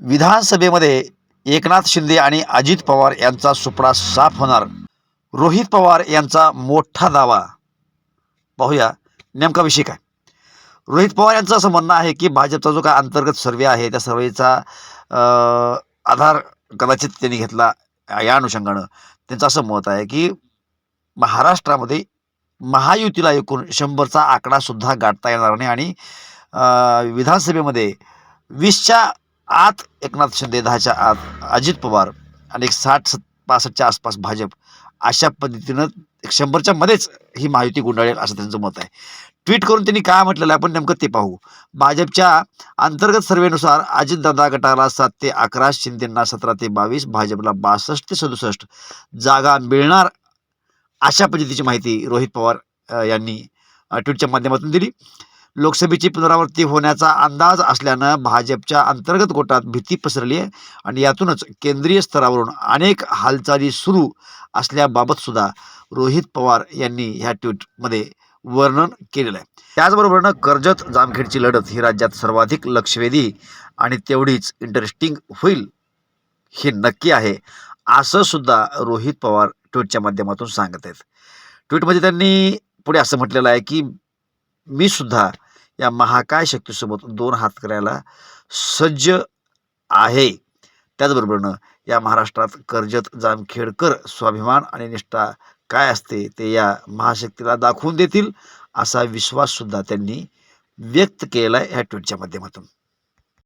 विधानसभेमध्ये एकनाथ शिंदे आणि अजित पवार यांचा सुपडा साफ होणार. रोहित पवार यांचा मोठा दावा. पाहूया नेमका विषय काय? रोहित पवार यांचं असं म्हणणं आहे की भाजपचा जो काय अंतर्गत सर्वे आहे त्या सर्वेचा आधार कदाचित त्यांनी घेतला या अनुषंगानं. त्यांचं असं मत आहे की महाराष्ट्रामध्ये महायुतीला एकूण शंभरचा आकडासुद्धा गाठता येणार नाही आणि विधानसभेमध्ये वीसच्या आत एकनाथ शिंदे दहाच्या आत अजित पवार आणि एक साठ सत् पासष्टच्या आसपास भाजप. अशा पद्धतीनं एक शंभरच्या मध्येच ही महायुती गुंडाळेल असं त्यांचं मत आहे. ट्विट करून त्यांनी काय म्हटलेलं आहे आपण नेमकं ते पाहू. भाजपच्या अंतर्गत सर्वेनुसार अजितदादा गटाला सात ते अकरा शिंदेंना सतरा ते बावीस भाजपला बासष्ट ते सदुसष्ट जागा मिळणार अशा पद्धतीची माहिती रोहित पवार यांनी ट्विटच्या माध्यमातून दिली. लोकसभेची पुनरावृत्ती होण्याचा अंदाज असल्यानं भाजपच्या अंतर्गत गोटात भीती पसरली आहे आणि यातूनच केंद्रीय स्तरावरून अनेक हालचाली सुरू असल्याबाबतसुद्धा रोहित पवार यांनी ह्या ट्विटमध्ये वर्णन केलेलं आहे. त्याचबरोबरनं कर्जत जामखेडची लढत ही राज्यात सर्वाधिक लक्षवेधी आणि तेवढीच इंटरेस्टिंग होईल हे नक्की आहे असं सुद्धा रोहित पवार ट्विटच्या माध्यमातून सांगत आहेत. ट्विटमध्ये त्यांनी पुढे असं म्हटलेलं आहे की मी सुद्धा या महाकाय शक्तीसोबत दोन हात करायला सज्ज आहे. त्याचबरोबरनं या महाराष्ट्रात कर्जत जामखेडकर स्वाभिमान आणि निष्ठा काय असते ते या महाशक्तीला दाखवून देतील असा विश्वाससुद्धा त्यांनी व्यक्त केला आहे ह्या ट्विटच्या माध्यमातून.